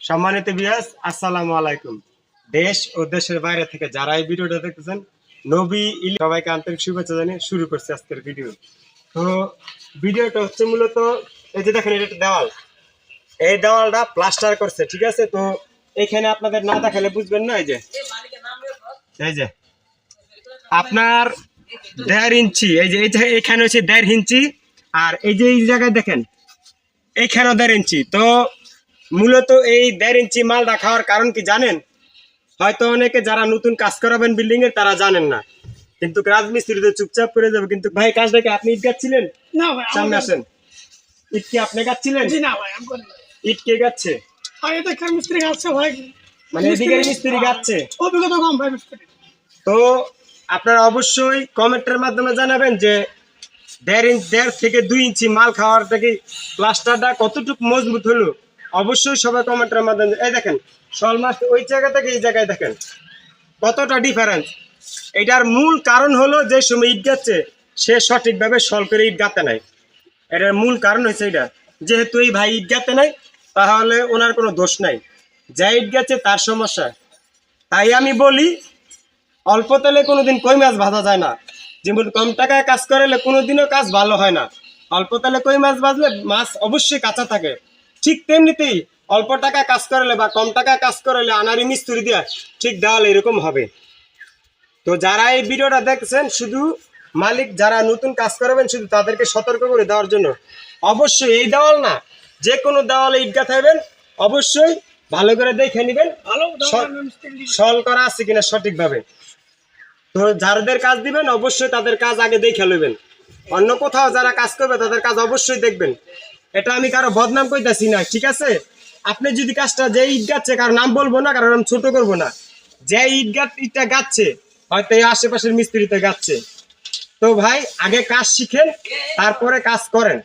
সম্মানিত বিয়াস আসসালামু আলাইকুম। দেশ ও দেশের বাইরে থেকে যারা এই ভিডিওটা দেখতেছেন, নবী ইল- সবাইকে আন্তরিক শুভেচ্ছা জানিয়ে শুরু করছে আজকের ভিডিও তো ভিডিওটা হচ্ছে মূলত, এই যে দেখেন, এটা দেওয়াল। এই দেওয়ালটা প্লাস্টার করছে, ঠিক আছে? তো এখানে আপনাদের না দেখালে বুঝবেন না, এই যে। এই যে। আপনার দেড় ইঞ্চি, এই যে এই যে এখানে হচ্ছে দেড় ইঞ্চি, আর এই যে এই জায়গায় দেখেন এইখানেও দেড় ইঞ্চি। তো মূলত এই দেড় ইঞ্চি মালটা খাওয়ার কারণ কি জানেন? হয়তো অনেকে যারা নতুন কাজ করাবেন বিল্ডিং এর তারা জানেন না। কিন্তু রাজমিস্ত্রি তো চুপচাপ করে যাবে। কিন্তু ভাই কাজটা কি আপনি ইট গাচ্ছিলেন না ভাই সামনে আসেন। ইট কি আপনি গাচ্ছিলেন জি না ভাই আমি ইট কে গাচ্ছে? মিস্ত্রি গাচ্ছে ভাই। মানে এদিকের মিস্ত্রি গাচ্ছে? অভিজ্ঞতা কম ভাই মিস্ত্রি। তো আপনারা অবশ্যই কমেন্টের মাধ্যমে জানাবেন যে দেড় ইঞ্চ দেড় থেকে দুই ইঞ্চি মাল খাওয়ার থেকে প্লাস্টারটা কতটুকু মজবুত হলো? অবশ্যই সবাই কমেন্টের মাধ্যমে এই দেখেন শল মাছ ওই জায়গা থেকে এই জায়গায় দেখেন, কতটা ডিফারেন্স এটার মূল কারণ হলো যে সময় ইট গাচ্ছে, সে সঠিকভাবে সল করে ইট গাতে নাই। এটার মূল কারণ হয়েছে এটা। যেহেতু এই ভাই ইট গাতে নাই, তাহলে ওনার কোনো দোষ নাই। যা ইট গাচ্ছে তার সমস্যা। তাই আমি বলি, অল্প তেলে কোনোদিন কই মাছ ভাজা যায় না। যেমন কম টাকায় কাজ করলে কোনোদিনও কাজ ভালো হয় না। অল্প তেলে কই মাছ ভাজলে মাছ অবশ্যই কাঁচা থাকে। ঠিক তেমনিতেই অল্প টাকায় কাজ করলে বা কম টাকায় কাজ করলে আনারি মিস্ত্রি দিয়া ঠিক দেওয়াল এরকম হবে। তো যারা এই ভিডিওটা দেখছেন শুধু মালিক যারা নতুন কাজ করবেন শুধু তাদেরকে সতর্ক করে দেওয়ার জন্য অবশ্যই এই দেওয়াল না যে কোনো দেওয়ালে ইট গাথাইবেন অবশ্যই ভালো করে দেখে নেবেন। সল করা আছে কিনা সঠিকভাবে। তো যাদের কাজ দিবেন অবশ্যই তাদের কাজ আগে দেখে নেবেন অন্য কোথাও যারা কাজ করবে তাদের কাজ অবশ্যই দেখবেন। এটা আমি কারও বদনাম কইতাছি না, ঠিক আছে? আপনি যদি কাজটা যে ইট গাচ্ছে, কারও নাম বলব না কারণ আমি ছোট করব না। যে ইট গাছ ইটটা গাচ্ছে, হয়তো এই আশেপাশের মিস্ত্রিতে গাচ্ছে। তো ভাই, আগে কাজ শিখেন, তারপরে কাজ করেন।